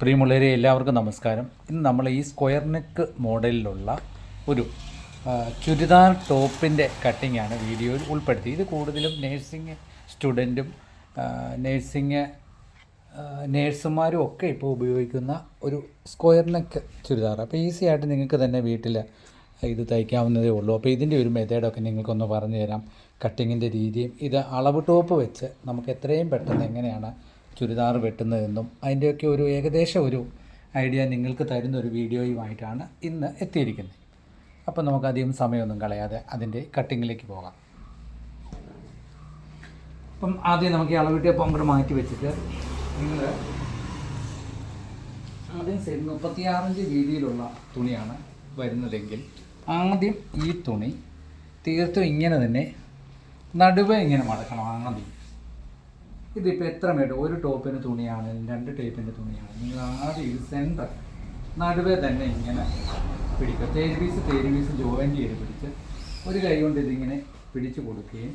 പ്രിയമുള്ളവരെ എല്ലാവർക്കും നമസ്കാരം. ഇന്ന് നമ്മൾ ഈ സ്ക്വയർ നെക്ക് മോഡലിലുള്ള ഒരു ചുരിദാർ ടോപ്പിന്റെ കട്ടിങ്ങാണ് വീഡിയോയിൽ ഉൾപ്പെടുത്തി. ഇത് കൂടുതലും നേഴ്സിംഗ് സ്റ്റുഡന്റും നേഴ്സിംഗ് നേഴ്സുമാരും ഒക്കെ ഇപ്പോൾ ഉപയോഗിക്കുന്ന ഒരു സ്ക്വയർ നെക്ക് ചുരിദാർ. അപ്പോൾ ഈസി ആയിട്ട് നിങ്ങൾക്ക് തന്നെ വീട്ടിൽ ഇത് തയ്ക്കാവുന്നതേ ഉള്ളൂ. അപ്പോൾ ഇതിന്റെ ഒരു മെത്തേഡൊക്കെ നിങ്ങൾക്കൊന്ന് പറഞ്ഞു തരാം. കട്ടിങ്ങിന്റെ രീതിയും ഇത് അളവ് ടോപ്പ് വെച്ച് നമുക്ക് എത്രയും പെട്ടെന്ന് എങ്ങനെയാണ് ചുരിദാർ വെട്ടുന്നതെന്നും അതിന്റെയൊക്കെ ഒരു ഏകദേശം ഒരു ഐഡിയ നിങ്ങൾക്ക് തരുന്ന ഒരു വീഡിയോയുമായിട്ടാണ് ഇന്ന് എത്തിയിരിക്കുന്നത്. അപ്പോൾ നമുക്ക് അധികം സമയമൊന്നും കളയാതെ അതിന്റെ കട്ടിങ്ങിലേക്ക് പോകാം. അപ്പം ആദ്യം നമുക്ക് ഈ അളവിട്ട് അങ്ങോട്ട് മാറ്റി വെച്ചിട്ട് നിങ്ങൾ ആദ്യം സെ- മുപ്പത്തിയാറിഞ്ച് വീതിയിലുള്ള തുണിയാണ് വരുന്നതെങ്കിൽ ആദ്യം ഈ തുണി തീർത്തും ഇങ്ങനെ തന്നെ നടുവ് ഇങ്ങനെ മടക്കണം ആദ്യം. ഇതിപ്പോൾ എത്ര മീറ്റർ ഒരു ടോപ്പിന് തുണിയാണ് രണ്ട് ടൈപ്പിന്റെ തുണിയാണ്. നിങ്ങൾ ആദ്യം ഇത് സെന്റർ നടുവേ തന്നെ ഇങ്ങനെ പിടിക്കുക. തേര് പീസ് തേര് പീസ് ജോയിന്റ് ചെയ്ത് പിടിച്ച് ഒരു കൈ കൊണ്ട് ഇതിങ്ങനെ പിടിച്ചു കൊടുക്കുകയും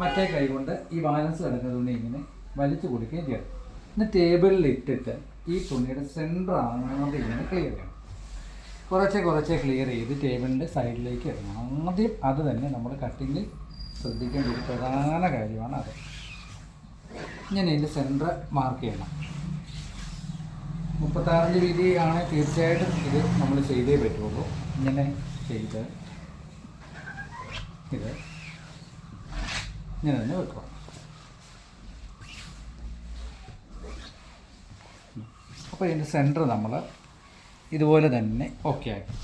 മറ്റേ കൈ കൊണ്ട് ഈ ബാലൻസ് കിടക്കുന്ന തുണി ഇങ്ങനെ വലിച്ചു കൊടുക്കുകയും ചെയ്യണം ഇന്ന് ടേബിളിൽ ഇട്ടിട്ട് ഈ തുണിയുടെ സെന്റർ ആദ്യം ഇങ്ങനെ ക്ലിയർ ചെയ്യണം. കുറച്ചേ കുറച്ചേ ക്ലിയർ ചെയ്ത് ടേബിളിന്റെ സൈഡിലേക്ക് ഇടണം. ആദ്യം അത് തന്നെ നമ്മൾ കട്ടിങ്ങിൽ ശ്രദ്ധിക്കേണ്ട ഒരു പ്രധാന കാര്യമാണ് അത്. ഇങ്ങനെ ഇതിന്റെ സെന്റർ മാർക്ക് ചെയ്യണം. മുപ്പത്താറിന്റെ രീതിയാണ് തീർച്ചയായിട്ടും ഇത് നമ്മൾ ചെയ്തേ പറ്റുള്ളൂ. ഇങ്ങനെ ചെയ്ത് ഇത് ഇങ്ങനെ തന്നെ വെക്കുക. അപ്പോൾ ഇതിന്റെ സെന്റർ നമ്മൾ ഇതുപോലെ തന്നെ ഓക്കെ ആക്കി.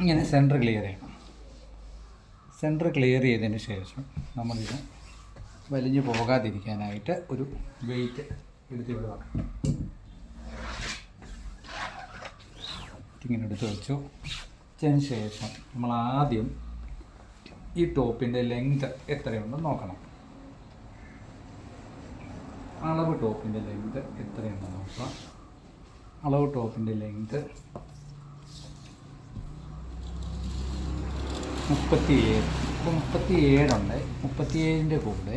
ഇങ്ങനെ സെന്റർ ക്ലിയർ ചെയ്യണം. സെന്റർ ക്ലിയർ ചെയ്തതിന് ശേഷം നമ്മളിത് വലിഞ്ഞു പോകാതിരിക്കാനായിട്ട് ഒരു വെയിറ്റ് എടുത്ത് ഇവിടെ ഇങ്ങനെ എടുത്ത് വെച്ചു. വെച്ചതിന് ശേഷം നമ്മൾ ആദ്യം ഈ ടോപ്പിന്റെ ലെങ്ത് എത്രയുണ്ടെന്ന് നോക്കണം. അളവ് ടോപ്പിന്റെ ലെങ്ത് എത്രയുണ്ടെന്ന് നോക്കാം അളവ് ടോപ്പിന്റെ ലെങ്ത് മുപ്പത്തിയേഴ്. ഇപ്പോൾ മുപ്പത്തിയേഴുണ്ട്. മുപ്പത്തിയേഴിന്റെ കൂടെ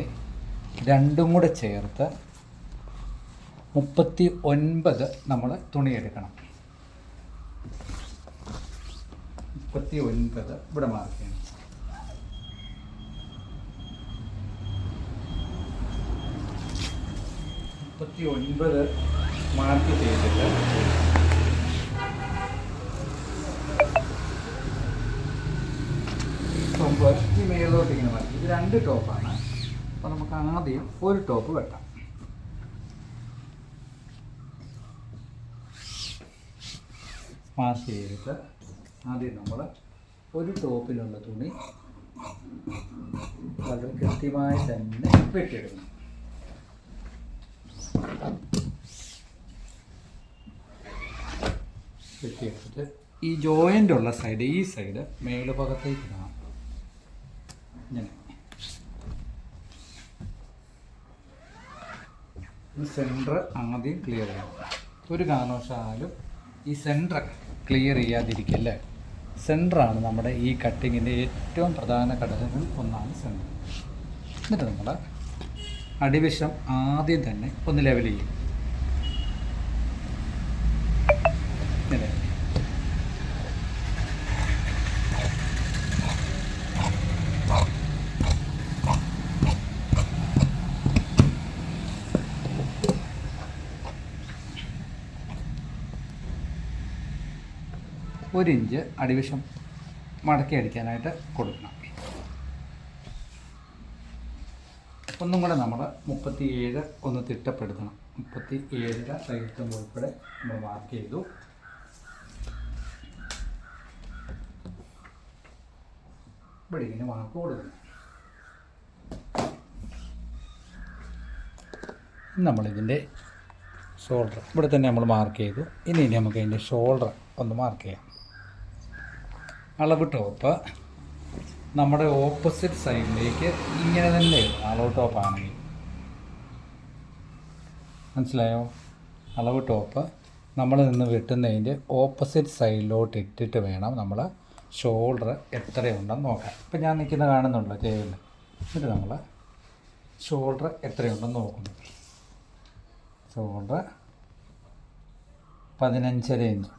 രണ്ടും കൂടെ ചേർത്ത് മുപ്പത്തി ഒൻപത് നമ്മൾ തുണിയെടുക്കണം. മുപ്പത്തി ഒൻപത് ഇവിടെ മാർക്ക് മുപ്പത്തി ഒൻപത് മാർക്ക് ചെയ്തിട്ട് ഈ മേലോട്ട് ഇങ്ങനെ മാറ്റി ഇത് രണ്ട് ടോപ്പാണ്. അപ്പോൾ നമുക്ക് ആദ്യം ഒരു ടോപ്പ് വെട്ടാം. പാസ് ചെയ്തിട്ട് ആദ്യം നമ്മൾ ഒരു ടോപ്പിലുള്ള തുണി വളരെ കൃത്യമായി തന്നെ വെട്ടിയെടുക്കണം. വെട്ടിയെടുത്തിട്ട് ഈ ജോയിന്റ് ഉള്ള സൈഡ് ഈ സൈഡ് മേൽ ഭാഗത്തേക്ക് ഇടണം ഇങ്ങനെ സെന്റർ ആദ്യം ക്ലിയർ ചെയ്യണം. ഒരു കാരണവശാലും ഈ സെന്റർ ക്ലിയർ ചെയ്യാതിരിക്കല്ലേ സെന്ററാണ് നമ്മുടെ ഈ കട്ടിങ്ങിന്റെ ഏറ്റവും പ്രധാന ഘടകങ്ങൾ ഒന്നാണ് സെന്റർ എന്നിട്ട് നമ്മൾ അടിവശം ആദ്യം തന്നെ ഒന്ന് ലെവൽ ചെയ്യും ഇങ്ങനെ ഒരു ഇഞ്ച് അടിവശം മടക്കി അടിക്കാനായിട്ട് കൊടുക്കണം. ഒന്നും കൂടെ നമ്മൾ മുപ്പത്തി ഏഴ് ഒന്ന് തിട്ടപ്പെടുത്തണം. മുപ്പത്തി ഏഴര തയ്യത്തും ഉൾപ്പെടെ നമ്മൾ മാർക്ക് ചെയ്തു. ഇവിടെ ഇങ്ങനെ മാർക്ക് കൊടുക്കണം. നമ്മളിതിന്റെ ഷോൾഡർ ഇവിടെ തന്നെ നമ്മൾ മാർക്ക് ചെയ്തു. ഇനി നമുക്ക് അതിന്റെ ഷോൾഡർ ഒന്ന് മാർക്ക് ചെയ്യാം. അളവ് ടോപ്പ് നമ്മുടെ ഓപ്പോസിറ്റ് സൈഡിലേക്ക് ഇങ്ങനെ തന്നെ അളവ് ടോപ്പാണെങ്കിൽ മനസ്സിലായോ? അളവ് ടോപ്പ് നമ്മൾ നിന്ന് വെട്ടുന്നതിന്റെ ഓപ്പോസിറ്റ് സൈഡിലോട്ട് ഇട്ടിട്ട് വേണം നമ്മൾ ഷോൾഡർ എത്രയുണ്ടെന്ന് നോക്കാം ഇപ്പം ഞാൻ നിൽക്കുന്ന കാണുന്നുണ്ടോ ടേബിളിൽ എന്നിട്ട് നമ്മൾ ഷോൾഡർ എത്രയുണ്ടെന്ന് നോക്കുന്നു. ഷോൾഡർ പതിനഞ്ചര ഇഞ്ച്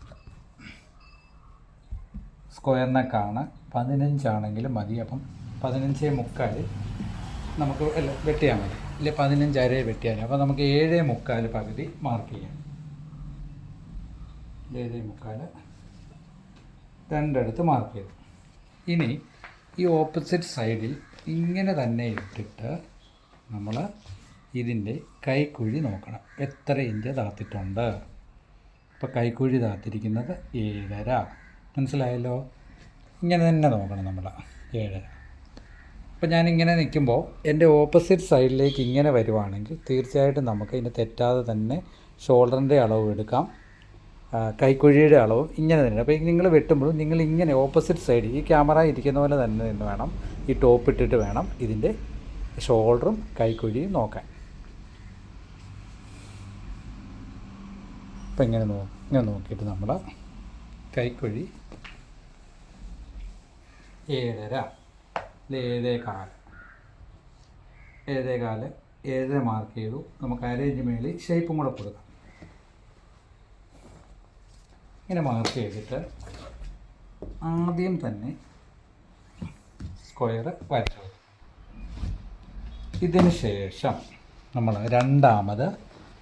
സ്ക്വയർ പതിനഞ്ചാണെങ്കിൽ മതി. അപ്പം പതിനഞ്ചേ മുക്കാൽ നമുക്ക് അല്ല വെട്ടിയാൽ മതി. ഇല്ല പതിനഞ്ചര വെട്ടിയാൽ അപ്പോൾ നമുക്ക് ഏഴേ മുക്കാൽ പകുതി മാർക്ക് ചെയ്യാം. ഏഴേ മുക്കാൽ രണ്ടിടത്ത് മാർക്ക് ചെയ്തു. ഇനി ഈ ഓപ്പോസിറ്റ് സൈഡിൽ ഇങ്ങനെ തന്നെ ഇട്ടിട്ട് നമ്മൾ ഇതിന്റെ കൈക്കുഴി നോക്കണം. എത്ര ഇഞ്ച് താത്തിട്ടുണ്ട്? ഇപ്പോൾ കൈക്കുഴി താത്തിരിക്കുന്നത് ഏഴര. മനസ്സിലായല്ലോ? ഇങ്ങനെ തന്നെ നോക്കണം നമ്മൾ. ഏഴര അപ്പോൾ ഞാനിങ്ങനെ നിൽക്കുമ്പോൾ എന്റെ ഓപ്പോസിറ്റ് സൈഡിലേക്ക് ഇങ്ങനെ വരുവാണെങ്കിൽ തീർച്ചയായിട്ടും നമുക്ക് ഇതിന് തെറ്റാതെ തന്നെ ഷോൾഡറിന്റെ അളവ് എടുക്കാം. കൈക്കുഴിയുടെ അളവും ഇങ്ങനെ തന്നെ. അപ്പോൾ നിങ്ങൾ വെട്ടുമ്പോഴും നിങ്ങൾ ഇങ്ങനെ ഓപ്പോസിറ്റ് സൈഡ് ഈ ക്യാമറ ഇരിക്കുന്ന പോലെ തന്നെ നിന്ന് വേണം. ഈ ടോപ്പ് ഇട്ടിട്ട് വേണം ഇതിന്റെ ഷോൾഡറും കൈക്കുഴിയും നോക്കാൻ. അപ്പം ഇങ്ങനെ നോ ഇങ്ങനെ നോക്കിയിട്ട് നമ്മൾ കൈക്കുഴി. ഏഴര. ഏഴേ കാൽ ഏഴേ കാൽ? ഏഴര മാർക്ക് ചെയ്തു. നമുക്ക് അരേഞ്ച് മേളിൽ ഷേപ്പും കൂടെ കൊടുക്കാം. ഇങ്ങനെ മാർക്ക് ചെയ്തിട്ട് ആദ്യം തന്നെ സ്ക്വയർ വരച്ചു. ഇതിന് ശേഷം നമ്മൾ രണ്ടാമത്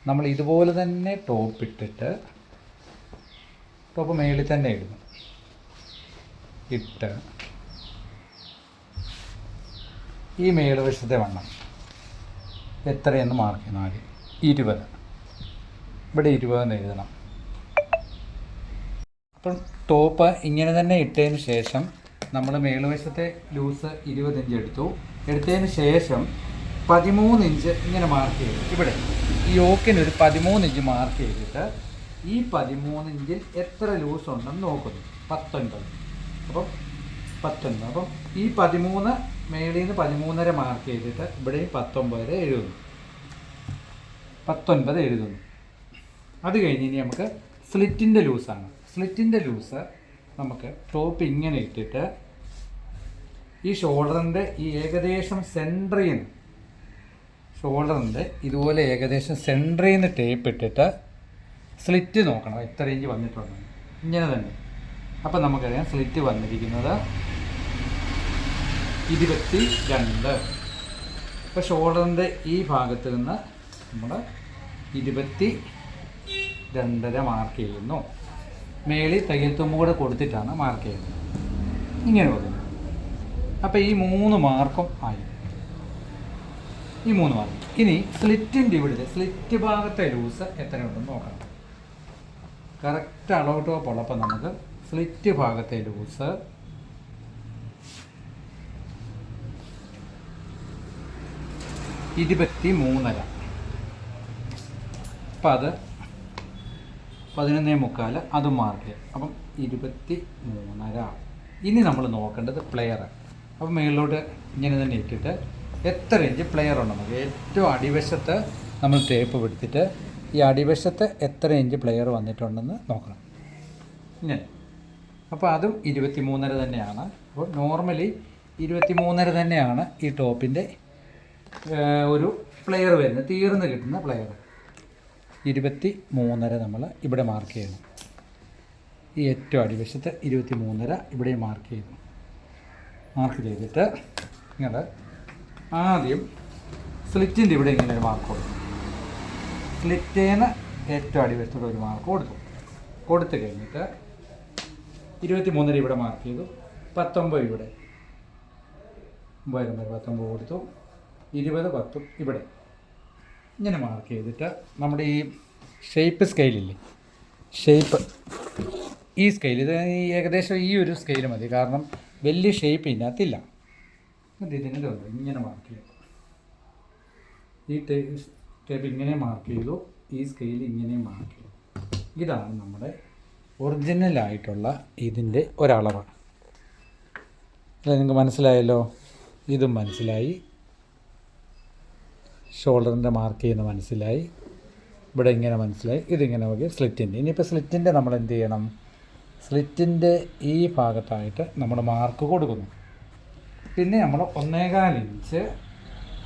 നമ്മൾ ഇതുപോലെ തന്നെ ടോപ്പ് ഇട്ടിട്ട് ടോപ്പ് മേളിൽ തന്നെ ഇടുന്നു. ഇട്ട് ഈ മേൽവശത്തെ വണ്ണം എത്രയെന്ന് മാർക്ക് ചെയ്യണം ആദ്യം? ഇരുപത്. ഇവിടെ ഇരുപതെന്ന് എഴുതണം. അപ്പം ടോപ്പ് ഇങ്ങനെ തന്നെ ഇട്ടതിന് ശേഷം നമ്മൾ മേളുവശത്തെ ലൂസ് ഇരുപതിഞ്ച് എടുത്തു. എടുത്തതിന് ശേഷം പതിമൂന്ന് ഇഞ്ച് ഇങ്ങനെ മാർക്ക് ചെയ്തു. ഇവിടെ ഈ ഓക്കിന് ഒരു പതിമൂന്ന് ഇഞ്ച് മാർക്ക് ചെയ്തിട്ട് ഈ പതിമൂന്ന് ഇഞ്ചിൽ എത്ര ലൂസ് ഉണ്ടെന്ന് നോക്കുന്നു. പത്തൊൻപത്. അപ്പം പത്തൊൻപത്. അപ്പം ഈ പതിമൂന്ന് മേളിൽ നിന്ന് പതിമൂന്നര മാർക്ക് ചെയ്തിട്ട് ഇവിടെയും പത്തൊമ്പത് എഴുതുന്നു. പത്തൊൻപത് എഴുതുന്നു. അത് കഴിഞ്ഞ് ഇനി നമുക്ക് സ്ലിറ്റിന്റെ ലൂസാണ് സ്ലിറ്റിന്റെ ലൂസ് നമുക്ക് ടോപ്പ് ഇങ്ങനെ ഇട്ടിട്ട് ഈ ഷോൾഡറിന്റെ ഈ ഏകദേശം നിന്ന് ഷോൾഡറിന്റെ ഇതുപോലെ ഏകദേശം നിന്ന് ടേപ്പ് ഇട്ടിട്ട് സ്ലിറ്റ് നോക്കണം. എത്ര ഇഞ്ച് വന്നിട്ടുണ്ട്? ഇങ്ങനെ തന്നെ. അപ്പം നമുക്കറിയാം സ്ലിറ്റ് വന്നിരിക്കുന്നത് ഇരുപത്തി രണ്ട് ഇപ്പോൾ ഷോൾഡറിന്റെ ഈ ഭാഗത്ത് നിന്ന് നമ്മൾ ഇരുപത്തി രണ്ടര മാർക്ക് ചെയ്യുന്നു. മേളിൽ തയ്യൽ തുമ്പ് കൂടെ കൊടുത്തിട്ടാണ് മാർക്ക് ചെയ്യുന്നത്. ഇങ്ങനെ പോകുന്നു അപ്പോൾ ഈ മൂന്ന് മാർക്കും ആയി. ഈ മൂന്ന് മാർക്ക് ഇനി സ്ലിറ്റിന്റെ ഇവിടുത്തെ സ്ലിറ്റ് ഭാഗത്തെ ലൂസ് എത്രയുണ്ടെന്ന് നോക്കണം കറക്റ്റ് അളവ് ടോപ്പ് നമുക്ക് സ്ലിറ്റ് ഭാഗത്തെ ലൂസ് ഇരുപത്തി മൂന്നര അപ്പം അത് പതിനൊന്നേ മുക്കാൽ അത് മാർക്ക് അപ്പം ഇരുപത്തി മൂന്നര ഇനി നമ്മൾ നോക്കേണ്ടത് പ്ലെയർ അപ്പം മുകളിലോട്ട് ഇങ്ങനെ തന്നെ ഇട്ടിട്ട് എത്ര ഇഞ്ച് പ്ലെയർ ഉണ്ടെന്ന് നമുക്ക്? ഏറ്റവും അടിവശത്ത് നമ്മൾ ടേപ്പ് പിടിച്ചിട്ട് ഈ അടിവശത്ത് എത്ര ഇഞ്ച് പ്ലെയർ വന്നിട്ടുണ്ടെന്ന് നോക്കണം. ഇങ്ങനെ. അപ്പോൾ അതും ഇരുപത്തി മൂന്നര തന്നെയാണ്. അപ്പോൾ നോർമലി ഇരുപത്തി മൂന്നര തന്നെയാണ് ഈ ടോപ്പിന്റെ ഒരു പ്ലെയർ വരുന്നത് തീർന്ന് കിട്ടുന്ന പ്ലെയർ ഇരുപത്തി മൂന്നര നമ്മൾ ഇവിടെ മാർക്ക് ചെയ്യണം. ഈ ഏറ്റവും അടിവശത്ത് ഇരുപത്തി മൂന്നര ഇവിടെ മാർക്ക് ചെയ്യുന്നു മാർക്ക് ചെയ്തിട്ട് ഇങ്ങനെ ആദ്യം സ്ലിറ്റിന്റെ ഇവിടെ ഇങ്ങനെ ഒരു മാർക്ക് കൊടുക്കും സ്ലിറ്റേന്ന് ഏറ്റവും അടിവശത്തോടെ ഒരു മാർക്ക് കൊടുത്തു. കൊടുത്തു കഴിഞ്ഞിട്ട് ഇരുപത്തി മൂന്നര ഇവിടെ മാർക്ക് ചെയ്തു. പത്തൊമ്പത് ഇവിടെ. ഒമ്പതിനൊമ്പത് പത്തൊമ്പത് കൊടുത്തു. ഇരുപത് പത്തും ഇവിടെ. ഇങ്ങനെ മാർക്ക് ചെയ്തിട്ട് നമ്മുടെ ഈ ഷേപ്പ് സ്കെയിലില്ലേ ഷേപ്പ് ഈ സ്കെയിൽ ഇത് ഈ ഏകദേശം ഈ ഒരു സ്കെയിൽ മതി. കാരണം വലിയ ഷേപ്പ് ഇതിനകത്തില്ല. ഇത് ഇതിന്റെ ഇങ്ങനെ മാർക്ക് ചെയ്തു. ഈ ടേപ്പ് ഇങ്ങനെ മാർക്ക് ചെയ്തു. ഈ സ്കെയിൽ ഇങ്ങനെ മാർക്ക് ചെയ്തു. ഇതാണ് നമ്മുടെ ഒറിജിനലായിട്ടുള്ള ഇതിന്റെ ഒരളവ്. അല്ല നിങ്ങൾക്ക് മനസ്സിലായല്ലോ? ഇതും മനസ്സിലായി. ഷോൾഡറിന്റെ മാർക്ക് ചെയ്യുന്ന മനസ്സിലായി. ഇവിടെ ഇങ്ങനെ മനസ്സിലായി. ഇതിങ്ങനെ നോക്കി. സ്ലിറ്റിന്റെ ഇനിയിപ്പോൾ സ്ലിറ്റിന്റെ നമ്മൾ എന്ത് ചെയ്യണം? സ്ലിറ്റിന്റെ ഈ ഭാഗത്തായിട്ട് നമ്മൾ മാർക്ക് കൊടുക്കുന്നു. പിന്നെ നമ്മൾ ഒന്നേകാൽ ഇഞ്ച്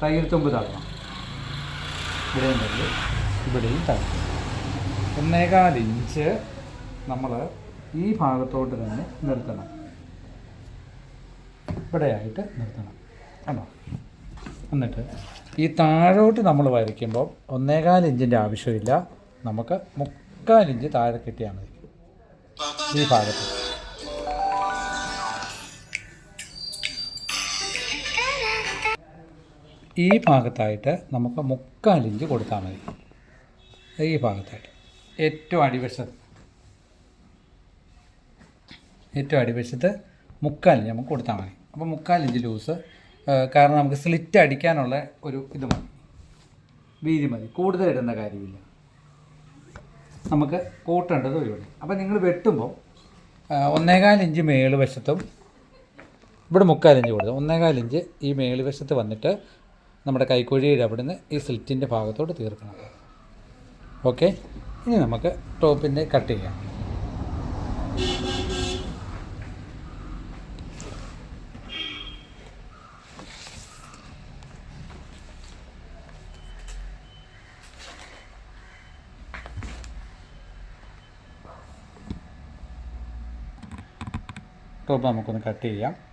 തയ്യൽ തുമ്പ് തള്ളണം ഇവിടെയും ഉണ്ടെങ്കിൽ ഇവിടെയും താഴെ ഒന്നേകാൽ ഇഞ്ച് നമ്മൾ ഈ ഭാഗത്തോട്ട് തന്നെ നിർത്തണം. ഇവിടെയായിട്ട് നിർത്തണം. കണ്ടോ? എന്നിട്ട് ഈ താഴോട്ട് നമ്മൾ വരയ്ക്കുമ്പോൾ ഒന്നേകാൽ ഇഞ്ചിന്റെ ആവശ്യമില്ല. നമുക്ക് മുക്കാൽ ഇഞ്ച് താഴെ കിട്ടിയാൽ മതി. ഈ ഭാഗത്ത്. ഈ ഭാഗത്തായിട്ട് നമുക്ക് മുക്കാൽ ഇഞ്ച് കൊടുത്താൽ മതി. ഈ ഭാഗത്തായിട്ട്. ഏറ്റവും അടിവശത്ത്. ഏറ്റവും അടിവശത്ത് മുക്കാൽ ഇഞ്ച് നമുക്ക് കൊടുത്താൽ മതി. അപ്പോൾ മുക്കാൽ ഇഞ്ച് ലൂസ് കാരണം നമുക്ക് സ്ലിറ്റ് അടിക്കാനുള്ള ഒരു ഇത് മതി. വീതി മതി. കൂടുതൽ ഇടേണ്ട കാര്യമില്ല. നമുക്ക് കൂട്ടേണ്ടത് ഒരുപാട്. അപ്പോൾ നിങ്ങൾ വെട്ടുമ്പോൾ ഒന്നേകാൽ ഇഞ്ച് മേൾ വശത്തും ഇവിടെ മുക്കാൽ ഇഞ്ച് കൊടുത്തു ഒന്നേകാൽ ഇഞ്ച് ഈ മേൾ വശത്ത് വന്നിട്ട് നമ്മുടെ കൈക്കുഴിയുടെ അവിടുന്ന് ഈ സ്ലിറ്റിന്റെ ഭാഗത്തോട്ട് തീർക്കണം. ഓക്കെ? ഇനി നമുക്ക് ടോപ്പിന്റെ കട്ട് ചെയ്യാം. ടോപ്പ് നമുക്കൊന്ന് കട്ട് ചെയ്യാം.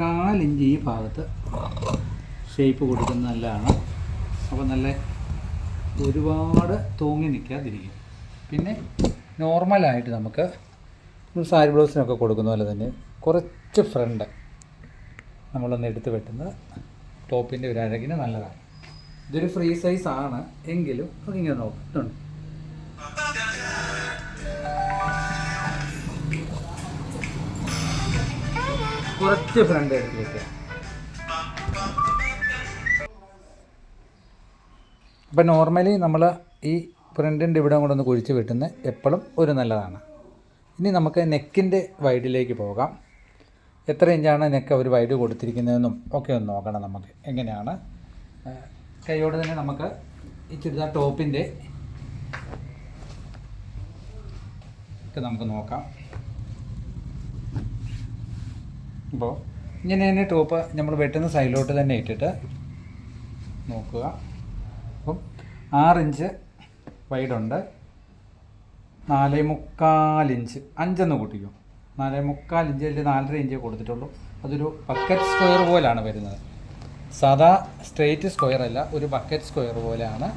കാലിഞ്ച് ഈ ഭാഗത്ത് ഷേപ്പ് കൊടുക്കുന്നത് നല്ലതാണ്. അപ്പോൾ നല്ല ഒരുപാട് തൂങ്ങി നിൽക്കാതിരിക്കും പിന്നെ നോർമലായിട്ട് നമുക്ക് സാരി ബ്ലൗസിനൊക്കെ കൊടുക്കുന്ന പോലെ തന്നെ കുറച്ച് ഫ്രണ്ട് നമ്മളൊന്ന് എടുത്ത് വെട്ടുന്നത് ടോപ്പിന്റെ ഒരു അഴകിന് നല്ലതാണ്. ഇതൊരു ഫ്രീ ആണ്. എങ്കിലും ഇങ്ങനെ നോക്കുന്നുണ്ട് കുറച്ച് ഫ്രണ്ട് എടുത്ത് വെക്കുക അപ്പം നോർമലി നമ്മൾ ഈ ഫ്രണ്ടിന്റെ ഇവിടെ കൂടെ ഒന്ന് കുഴിച്ച് വെട്ടുന്നത് എപ്പോഴും ഒരു നല്ലതാണ്. ഇനി നമുക്ക് നെക്കിന്റെ വൈഡിലേക്ക് പോകാം. എത്ര ഇഞ്ചാണ് നെക്ക് അവർ വൈഡ് കൊടുത്തിരിക്കുന്നതെന്നും ഒക്കെ ഒന്ന് നോക്കണം നമുക്ക്. എങ്ങനെയാണ്? കൈയോട് തന്നെ നമുക്ക് ഈ ചുരിദാർ ടോപ്പിന്റെ ഒക്കെ നമുക്ക് നോക്കാം. അപ്പോൾ ഇങ്ങനെ തന്നെ ടോപ്പ് നമ്മൾ വെട്ടുന്ന സൈഡിലോട്ട് തന്നെ ഇട്ടിട്ട് നോക്കുക. അപ്പം ആറിഞ്ച് വൈഡുണ്ട് നാല് മുക്കാൽ ഇഞ്ച് അഞ്ചെന്ന് കൂട്ടിക്കും. നാല് മുക്കാൽ ഇഞ്ച് അല്ലെങ്കിൽ നാലര ഇഞ്ചേ കൊടുത്തിട്ടുള്ളൂ. അതൊരു ബക്കറ്റ് സ്ക്വയർ പോലാണ് വരുന്നത്. സാധാ സ്ട്രെയിറ്റ് സ്ക്വയർ അല്ല ഒരു ബക്കറ്റ് സ്ക്വയർ പോലെയാണ്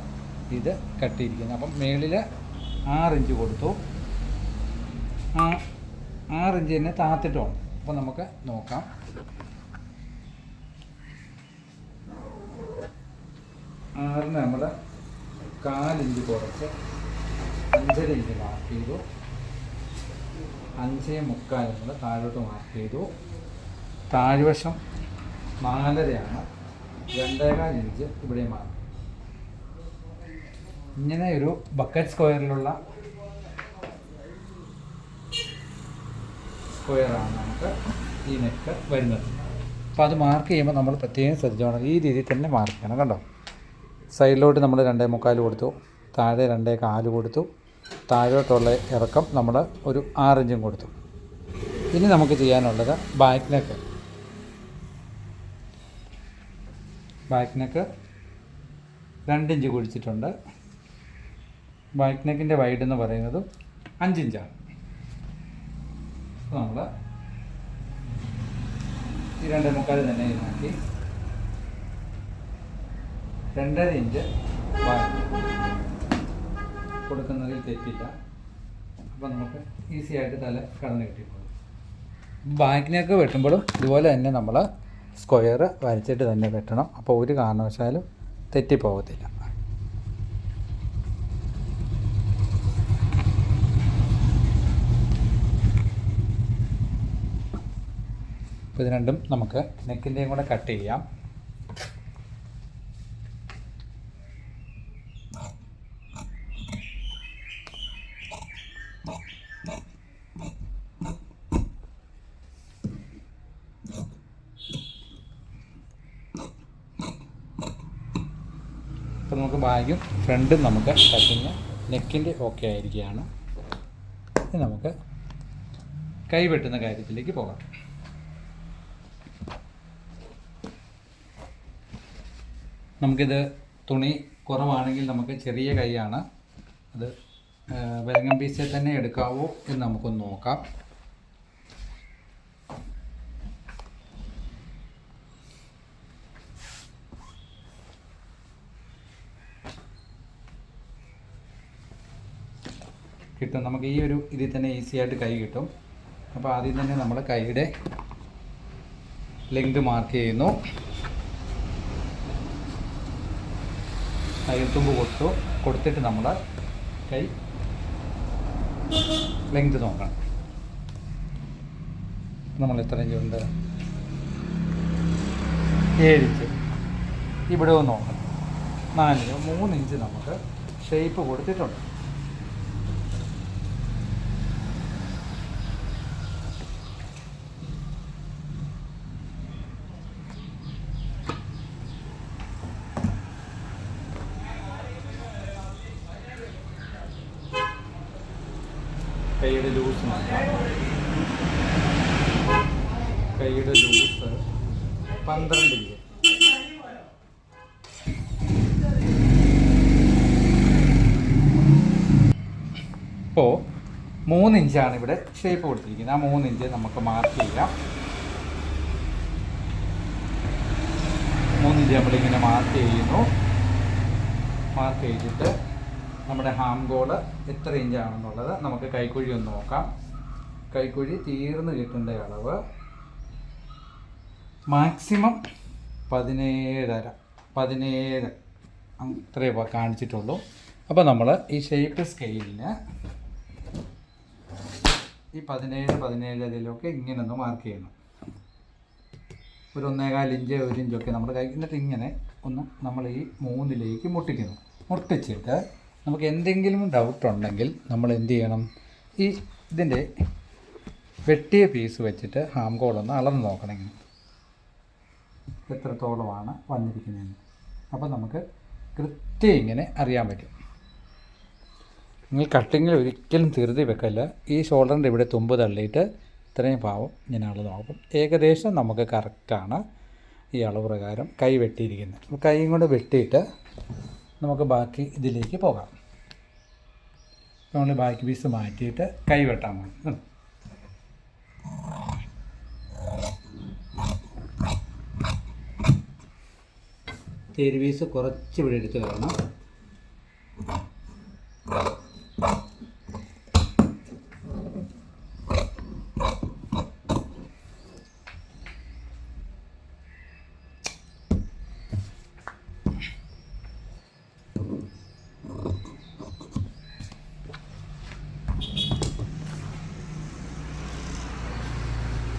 ഇത് കട്ടിയിരിക്കുന്നത്. അപ്പം മേളിൽ ആറിഞ്ച് കൊടുത്തു. ആ ആറിഞ്ച് തന്നെ താത്തിട്ടുണ്ട് അപ്പോൾ നമുക്ക് നോക്കാം. ആറിന് നമ്മൾ കാലിഞ്ച് കുറച്ച് അഞ്ചര ഇഞ്ച് മാർക്ക് ചെയ്തു. അഞ്ചേ മുക്കാൽ നമ്മൾ താഴോട്ട് മാർക്ക് ചെയ്തു. താഴ്വശം നാലരയാണ്. രണ്ടേകാൽ ഇഞ്ച് ഇവിടെ മാർക്ക് ഇങ്ങനെ ഒരു ബക്കറ്റ് സ്ക്വയറിലുള്ള സ്ക്വയറാണ് നമുക്ക് ഈ നെക്ക് വരുന്നത്. അപ്പോൾ അത് മാർക്ക് ചെയ്യുമ്പോൾ നമ്മൾ പ്രത്യേകം ശ്രദ്ധിച്ചോണം. ഈ രീതിയിൽ തന്നെ മാർക്ക് ചെയ്യണം കണ്ടോ? സൈഡിലോട്ട് നമ്മൾ രണ്ടേ മുക്കാൽ കൊടുത്തു. താഴെ രണ്ടേ കാൽ കൊടുത്തു. താഴോട്ടുള്ള ഇറക്കം നമ്മൾ ഒരു ആറിഞ്ചും കൊടുത്തു. ഇനി നമുക്ക് ചെയ്യാനുള്ളത് ബാക്ക് നെക്ക് ബാക്ക് നെക്ക് രണ്ടിഞ്ച് കുഴിച്ചിട്ടുണ്ട്. ബാക്ക് നെക്കിന്റെ വൈഡ് എന്ന് പറയുന്നത് അഞ്ചിഞ്ചാണ്. നമ്മൾ ഈ രണ്ടേ മുക്കാൽ തന്നെ ഇതിനാക്കി. രണ്ടര ഇഞ്ച് കൊടുക്കുന്നതിൽ തെറ്റില്ല. അപ്പം നമുക്ക് ഈസി ആയിട്ട് തല കടന്നു കിട്ടിക്കോളും. ബാക്കിനൊക്കെ വെട്ടുമ്പോഴും ഇതുപോലെ തന്നെ നമ്മൾ സ്ക്വയർ വരച്ചിട്ട് തന്നെ വെട്ടണം. അപ്പോൾ ഒരു കാരണവശാലും തെറ്റിപ്പോകത്തില്ല. അപ്പോൾ ഇത് രണ്ടും നമുക്ക് നെക്കിന്റെയും കൂടെ കട്ട് ചെയ്യാം. അപ്പോൾ നമുക്ക് ബാഗും ഫ്രണ്ടും നമുക്ക് കട്ടിങ് നെക്കിന്റെ ഓക്കെ ആയിരിക്കുകയാണ്. നമുക്ക് കൈ വെട്ടുന്ന കാര്യത്തിലേക്ക് പോകാം. നമുക്കിത് തുണി കുറവാണെങ്കിൽ നമുക്ക് ചെറിയ കൈയാണ്. അത് വിലങ്ങം പീസിൽ തന്നെ എടുക്കാവോ എന്ന് നമുക്കൊന്ന് നോക്കാം. കിട്ടും. നമുക്ക് ഈ ഒരു ഇതിൽ തന്നെ ഈസി ആയിട്ട് കൈ കിട്ടും. അപ്പോൾ ആദ്യം തന്നെ നമ്മൾ കൈയുടെ ലെങ്ത് മാർക്ക് ചെയ്യുന്നു. കയ്യെത്തുമ്പ് കൊടുത്തു കൊടുത്തിട്ട് നമ്മൾ കൈ ലെങ്ത് നോക്കണം. നമ്മൾ എത്ര ഇഞ്ചുണ്ട് ഏഴിഞ്ച് ഇവിടെ നോക്കണം. നാല് മൂന്നിഞ്ച് നമുക്ക് ഷേപ്പ് കൊടുത്തിട്ടുണ്ട്. കൈയുടെ ലൂസ് കൈയുടെ ലൂസ് പന്ത്രണ്ട് ഇഞ്ച് ഇപ്പോൾ മൂന്ന് ഇഞ്ചാണ് ഇവിടെ ഷേപ്പ് കൊടുത്തിരിക്കുന്നത്. ആ മൂന്ന് ഇഞ്ച് നമുക്ക് മാർക്ക് ചെയ്യാം. മൂന്ന് ഇഞ്ച് നമ്മളിങ്ങനെ മാർക്ക് ചെയ്യുന്നു. മാർക്ക് ചെയ്തിട്ട് നമ്മുടെ ഹാം ഗോൾ എത്ര ഇഞ്ചാണെന്നുള്ളത് നമുക്ക് കൈക്കുഴി ഒന്ന് നോക്കാം. കൈക്കുഴി തീർന്ന് കിട്ടേണ്ട അളവ് മാക്സിമം പതിനേഴര പതിനേഴ് അത്രേ കാണിച്ചിട്ടുള്ളൂ. അപ്പോൾ നമ്മൾ ഈ ഷേപ്പ് സ്കെയിലിന് ഈ പതിനേഴ് പതിനേഴിലൊക്കെ ഇങ്ങനെ ഒന്ന് മാർക്ക് ചെയ്യണം. ഒരു ഒന്നേകാൽ ഇഞ്ച് ഒരു ഇഞ്ചൊക്കെ നമ്മൾ കൈ എന്നിട്ട് ഇങ്ങനെ ഒന്ന് നമ്മൾ ഈ മൂന്നിലേക്ക് മുട്ടിക്കുന്നു മുട്ടിച്ചിട്ട് നമുക്ക് എന്തെങ്കിലും ഡൗട്ട് ഉണ്ടെങ്കിൽ നമ്മൾ എന്ത് ചെയ്യണം? ഈ ഇതിന്റെ വെട്ടിയ പീസ് വെച്ചിട്ട് ഹാം കോളൊന്ന് അളന്ന് നോക്കണം എത്രത്തോളമാണ് വന്നിരിക്കുന്നതെന്ന് അപ്പോൾ നമുക്ക് കൃത്യം ഇങ്ങനെ അറിയാൻ പറ്റും. നിങ്ങൾ കട്ടിങ്ങിൽ ഒരിക്കലും ധൃതി വെക്കല്ല. ഈ ഷോൾഡറിന്റെ ഇവിടെ തുമ്പ് തള്ളിയിട്ട് ഇത്രയും പാവം ഞാൻ അളവ് നോക്കും. ഏകദേശം നമുക്ക് കറക്റ്റാണ് ഈ അളവ് പ്രകാരം കൈ വെട്ടിയിരിക്കുന്നത്. കൈയും കൊണ്ട് വെട്ടിയിട്ട് നമുക്ക് ബാക്കി ഇതിലേക്ക് പോകാം. നമ്മൾ ബാക്കി പീസ് മാറ്റിയിട്ട് കൈ വെട്ടാൻ പോകും. പീസ് കുറച്ച് ഇവിടെ എടുത്ത് കളയണം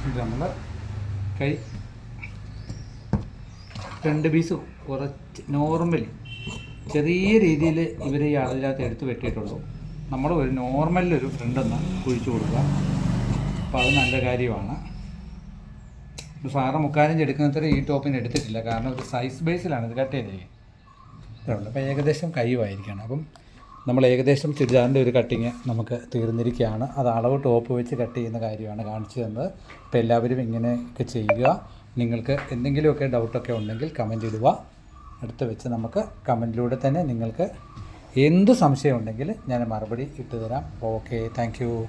ഇത് നമ്മൾ കൈ രണ്ട് പീസ് കുറച്ച് നോർമൽ ചെറിയ രീതിയിൽ ഇവർ ഈ അളവിനകത്ത് എടുത്ത് വെട്ടിയിട്ടുള്ളൂ. നമ്മൾ ഒരു നോർമലിലൊരു ഫ്രണ്ടൊന്ന് കുഴിച്ചു കൊടുക്കുക. അപ്പോൾ അത് നല്ല കാര്യമാണ്. സാറ് മുക്കാലഞ്ച് എടുക്കുന്നത്ര ഈ ടോപ്പിന് എടുത്തിട്ടില്ല. കാരണം ഒരു സൈസ് ബേസിലാണ് ഇത് കട്ട് ചെയ്തിരിക്കുന്നത് അപ്പോൾ ഏകദേശം കയ്യുമായിരിക്കണം അപ്പം നമ്മൾ ഏകദേശം ചുരിദാറിന്റെ ഒരു കട്ടിങ് നമുക്ക് തീർന്നിരിക്കുകയാണ്. അത് അളവ് ടോപ്പ് വെച്ച് കട്ട് ചെയ്യുന്ന കാര്യമാണ് കാണിച്ചു തന്നത്. അപ്പോൾ എല്ലാവരും ഇങ്ങനെയൊക്കെ ചെയ്യുക. നിങ്ങൾക്ക് എന്തെങ്കിലുമൊക്കെ ഡൗട്ടൊക്കെ ഉണ്ടെങ്കിൽ കമന്റ് ഇടുക. അടുത്ത് വെച്ച് നമുക്ക് കമന്റിലൂടെ തന്നെ നിങ്ങൾക്ക് എന്ത് സംശയം ഉണ്ടെങ്കിൽ ഞാൻ മറുപടി ഇട്ടുതരാം. Okay thank